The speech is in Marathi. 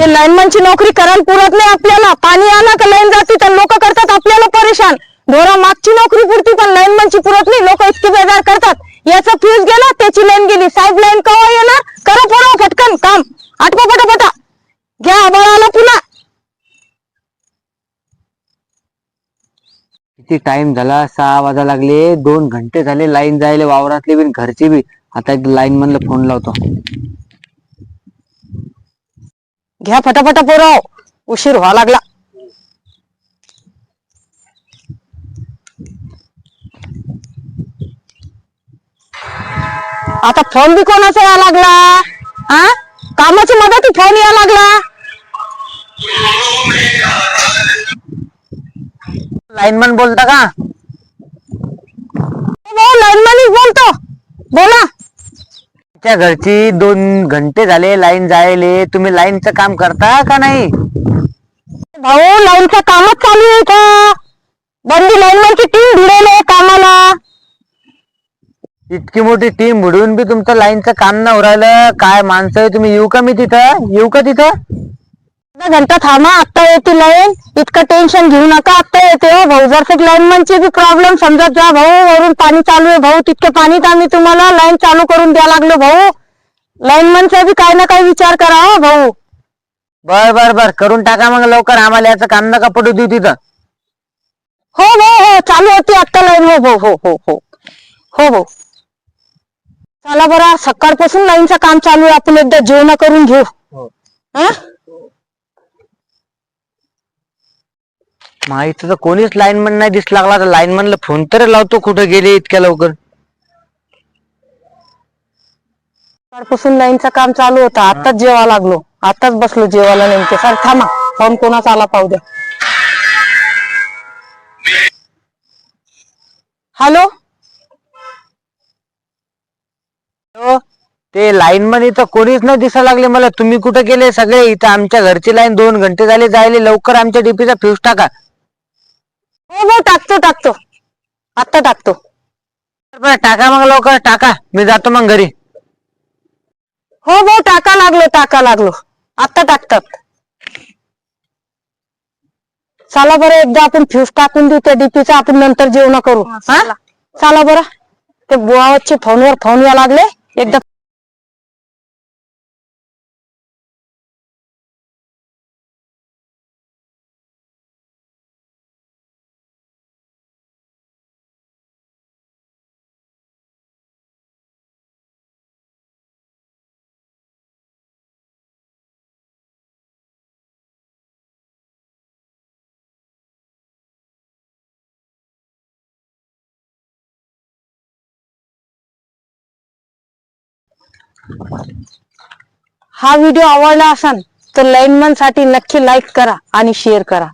हे लाईनमॅनची नोकरी करायला पुरत नाही आपल्याला. पाणी आला का लाईन जाते तर लोक करतात आपल्याला परेशान. ढोरा मागची नोकरी पुरती पण लाईनमॅनची पुरत नाही. लोक इतकी बेजार करतात. याचा फ्यूज गेला त्याची लाईन गेली. साहेब लाईन कवा येणार? करा पुरा फटकन काम. आटपा पटापटा. घ्या आबाळाला पुन्हा. किती टाइम झाला? सहा वाजा लागले. दोन घंटे झाले. लाईन जायले वावरातले बी घरचे बी. आता एक लाईन म्हणलं फोन लावतो. घ्या फटाफट पोराव उशीर व्हा लागला. आता फोन बी कोणाचा या लागला? हा कामाची मदत फोन या लागला. लाईनमन बोलता का? हो, लाईनमॅन बोलतो. बोला. त्या घरची दोन घंटे झाले लाईन जायले. तुम्ही लाईनचं काम करता का नाही? भाऊ लाईनचं कामच चालू आहे का? बंदी लाईनमॅनची टीम भिडवली कामाला. इतकी मोठी टीम बुडून बी तुमचं लाईनचं काम नाही राहिलं काय माणसं आहे तुम्ही? येऊ का मी तिथं? येऊ का तिथं? अर्धा घंटा थांबा आत्ता येते लाईन. इतकं टेन्शन घेऊ नका आत्ता येते हो भाऊ. जर लाईनमनची बी प्रॉब्लेम समजत जा भाऊ वरून पाणी चालू आहे भाऊ तितके पाणीत आम्ही तुम्हाला लाईन चालू करून द्या लागलो भाऊ. लाईनमनचा बी काही ना काही विचार करा हो भाऊ. बर बर बर. करून टाका मग लवकर. आम्हाला याचं काम नका पडू देऊ तिथं. हो हो हो. चालू होती आत्ता लाईन हो हो हो हो हो. हो हो. चला बरं. सकाळपासून लाईनचं काम चालू आहे. आपण एकदा जेवण करून घेऊ. हं? माहीत तर कोणीच लाईनमन नाही दिस लागला. तर लाईनमनला फोन तर लावतो कुठं गेले इतक्या लवकर. सकाळपासून लाईनचं काम चालू होतं. आताच जेवा लागलो. आताच बसलो जेवायला नेमके. सर थांबा. फोन कोणाचा आला पाहू द्या. हॅलो हो, ते लाईनमन इथं कोणीच नाही दिसायला लागले मला. तुम्ही कुठं गेले? सगळे इथं आमच्या घरची लाईन दोन घंटे झाले. जायले. लवकर आमच्या डीपीचा फ्यूज टाका. हो हो टाकतो टाकतो. आत्ता टाकतो. बरं, टाका मग लवकर टाका. मी जातो मग घरी. हो हो टाका लागलो टाका लागलो. आत्ता टाकतात. चला बरं एकदा आपण फ्यूज टाकून देऊ त्या डीपीचा आपण नंतर जेवण करू. हा चला. बरं. ते बुवावरचे फोनवर फोन या लागले. एकदा हा व्हिडिओ आवडला असेल तर लाईनमनसाठी नक्की लाईक करा आणि शेअर करा.